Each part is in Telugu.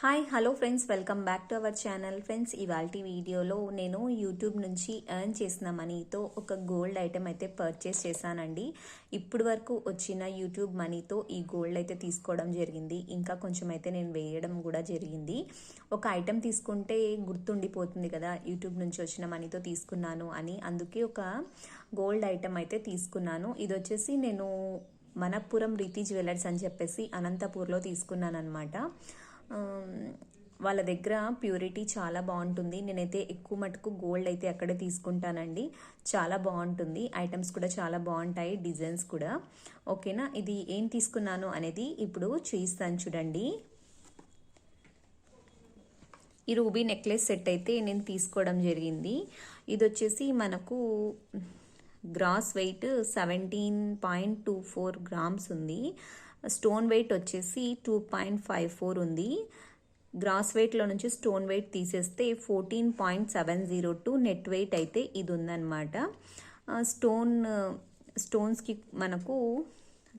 Hi hello friends welcome back to our channel friends ఇవాళ వీడియోలో నేను యూట్యూబ్ నుంచి ఎర్న్ చేసిన మనీతో ఒక గోల్డ్ ఐటెం అయితే పర్చేస్ చేశానండి. ఇప్పటి వరకు వచ్చిన యూట్యూబ్ మనీతో ఈ గోల్డ్ అయితే తీసుకోవడం జరిగింది. ఇంకా కొంచెం అయితే నేను వేయడం కూడా జరిగింది. ఒక ఐటెం తీసుకుంటే గుర్తుండిపోతుంది కదా యూట్యూబ్ నుంచి వచ్చిన మనీతో తీసుకున్నాను అని. అందుకే ఒక గోల్డ్ ఐటెం అయితే తీసుకున్నాను. ఇది వచ్చేసి నేను మనపురం రీతి జ్యువెలర్స్ అని చెప్పేసి అనంతపూర్లో తీసుకున్నాను అనమాట వాళ్ళ దగ్గర ప్యూరిటీ చాలా బాగుంటుంది. నేనైతే ఎక్కువ మటుకు గోల్డ్ అయితే అక్కడే తీసుకుంటానండి. చాలా బాగుంటుంది. ఐటమ్స్ కూడా చాలా బాగుంటాయి. డిజైన్స్ కూడా. ఓకేనా? ఇది ఏం తీసుకున్నాను అనేది ఇప్పుడు చూస్తాను చూడండి. ఈ రూబీ నెక్లెస్ సెట్ అయితే నేను తీసుకోవడం జరిగింది. ఇది వచ్చేసి మనకు gross weight seventeen point two four grams ఉంది. స్టోన్ వెయిట్ వచ్చేసి టూ పాయింట్ ఫైవ్ ఫోర్ ఉంది. గ్రాస్ వెయిట్లో నుంచి స్టోన్ వెయిట్ తీసేస్తే fourteen point seven zero two net weight అయితే ఇది ఉందన్నమాట. స్టోన్ స్టోన్స్కి మనకు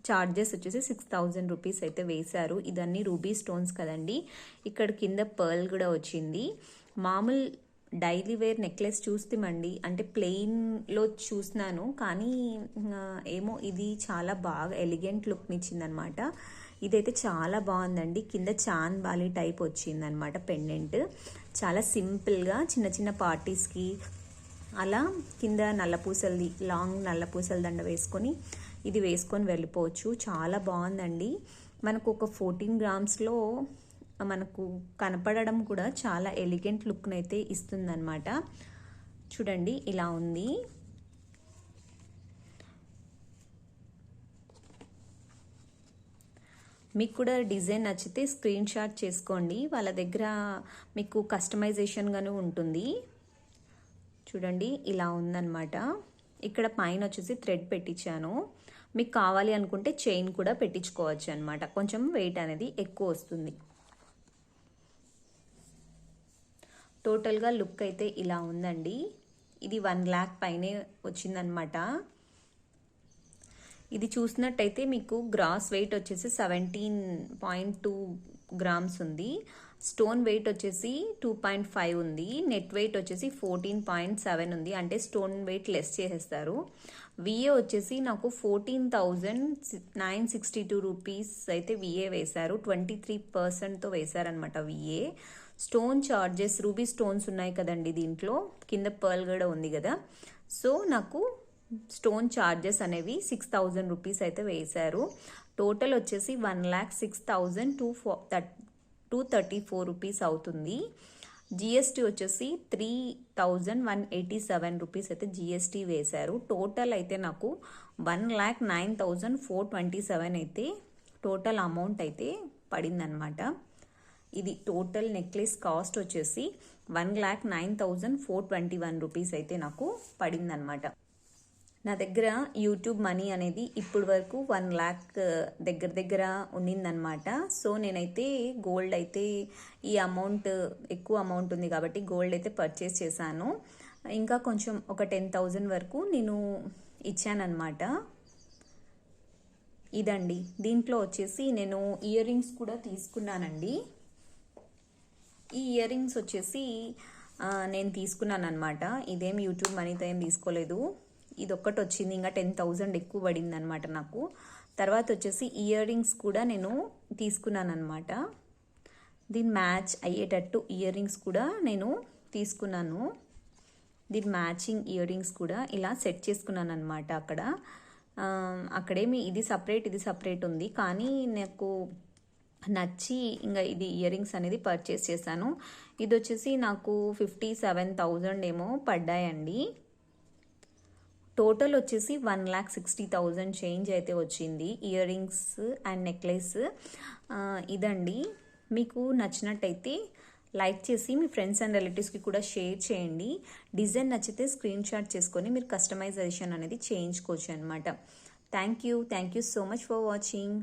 చార్జెస్ వచ్చేసి సిక్స్ థౌజండ్ రూపీస్ అయితే వేశారు. ఇదన్నీ రూబీ స్టోన్స్ కదండి. ఇక్కడ కింద పర్ల్ కూడా వచ్చింది. మామూలు డైలీ వేర్ నెక్లెస్ చూస్తామండి. అంటే ప్లెయిన్లో చూసినాను. కానీ ఏమో ఇది చాలా బాగా ఎలిగెంట్ లుక్ని ఇచ్చిందనమాట ఇదైతే చాలా బాగుందండి. కింద చాన్ బాలి టైప్ వచ్చిందనమాట పెండెంట్. చాలా సింపుల్గా చిన్న చిన్న పార్టీస్కి అలా కింద నల్లపూసలది లాంగ్ నల్లపూసల దండ వేసుకొని ఇది వేసుకొని వెళ్ళిపోవచ్చు. చాలా బాగుందండి. మనకు ఒక ఫోర్టీన్ గ్రామ్స్లో మనకు కనపడడం కూడా చాలా ఎలిగెంట్ లుక్ని అయితే ఇస్తుందన్నమాట. చూడండి ఇలా ఉంది. మీకు కూడా డిజైన్ నచ్చితే స్క్రీన్ షాట్ చేసుకోండి. వాళ్ళ దగ్గర మీకు కస్టమైజేషన్గాను ఉంటుంది. చూడండి ఇలా ఉందన్నమాట. ఇక్కడ పైన వచ్చేసి థ్రెడ్ పెట్టించాను. మీకు కావాలి అనుకుంటే చైన్ కూడా పెట్టించుకోవచ్చు అనమాట కొంచెం వెయిట్ అనేది ఎక్కువ వస్తుంది. టోటల్గా లుక్ అయితే ఇలా ఉందండి. ఇది వన్ ల్యాక్ పైనే వచ్చిందనమాట. ఇది చూసినట్టయితే మీకు గ్రాస్ వెయిట్ వచ్చేసి సెవెంటీన్ పాయింట్ టూ గ్రామ్స్ ఉంది. స్టోన్ వెయిట్ వచ్చేసి టూ పాయింట్ ఫైవ్ ఉంది. నెట్ వెయిట్ వచ్చేసి ఫోర్టీన్ పాయింట్ సెవెన్ ఉంది. అంటే స్టోన్ వెయిట్ లెస్ చేసేస్తారు. విఏ వచ్చేసి నాకు fourteen thousand nine sixty two rupees అయితే విఏ వేశారు. ట్వంటీ త్రీ పర్సెంట్తో వేశారనమాట VA. Stone charges ruby stones ఉన్నాయి కదండి దీంట్లో. కింద పర్ల్ కూడా ఉంది కదా సో నాకు స్టోన్ చార్జెస్ అనేవి సిక్స్ థౌజండ్ రూపీస్ అయితే వేశారు. టోటల్ వచ్చేసి one lakh six thousand two four two thirty four rupees అవుతుంది. జిఎస్టీ వచ్చేసి three thousand one eighty seven rupees అయితే జిఎస్టీ వేశారు. టోటల్ అయితే నాకు one lakh nine thousand four twenty seven అయితే టోటల్ అమౌంట్ అయితే పడిందనమాట ఇది టోటల్ నెక్లెస్ కాస్ట్ వచ్చేసి one lakh nine thousand four twenty one rupees అయితే నాకు పడిందనమాట నా దగ్గర యూట్యూబ్ మనీ అనేది ఇప్పుడు వరకు వన్ ల్యాక్ దగ్గర దగ్గర ఉండిందనమాట సో నేనైతే గోల్డ్ అయితే ఈ అమౌంట్ ఎక్కువ అమౌంట్ ఉంది కాబట్టి గోల్డ్ అయితే పర్చేస్ చేశాను. ఇంకా కొంచెం ఒక టెన్ థౌజండ్ వరకు నేను ఇచ్చానమాట ఇదండి. దీంట్లో వచ్చేసి నేను ఇయర్ రింగ్స్ కూడా తీసుకున్నానండి. ఈ ఇయర్ రింగ్స్ వచ్చేసి నేను తీసుకున్నాను అనమాట ఇదేం యూట్యూబ్ మనీతో ఏం తీసుకోలేదు. ఇది ఒక్కటి వచ్చింది ఇంకా టెన్ థౌజండ్ ఎక్కువ పడింది అనమాట నాకు. తర్వాత వచ్చేసి ఇయర్ రింగ్స్ కూడా నేను తీసుకున్నాను అనమాట దీని మ్యాచ్ అయ్యేటట్టు ఇయర్ రింగ్స్ కూడా నేను తీసుకున్నాను. దీని మ్యాచింగ్ ఇయర్ రింగ్స్ కూడా ఇలా సెట్ చేసుకున్నాను అనమాట అక్కడ అక్కడేమి ఇది సపరేట్ ఇది సపరేట్ ఉంది. కానీ నాకు నచ్చి ఇంకా ఇది ఇయర్ రింగ్స్ అనేది పర్చేస్ చేశాను. ఇది వచ్చేసి నాకు ఫిఫ్టీ సెవెన్ థౌజండ్ ఏమో పడ్డాయండి. టోటల్ వచ్చేసి one lakh sixty thousand change అయితే వచ్చింది. ఇయర్ రింగ్స్ అండ్ నెక్లెస్ ఇదండి. మీకు నచ్చినట్టయితే లైక్ చేసి మీ ఫ్రెండ్స్ అండ్ రిలేటివ్స్కి కూడా షేర్ చేయండి. డిజైన్ నచ్చితే స్క్రీన్ షాట్ చేసుకొని మీరు కస్టమైజేషన్ అనేది చేయించుకోవచ్చు అనమాట thank you thank you so much for watching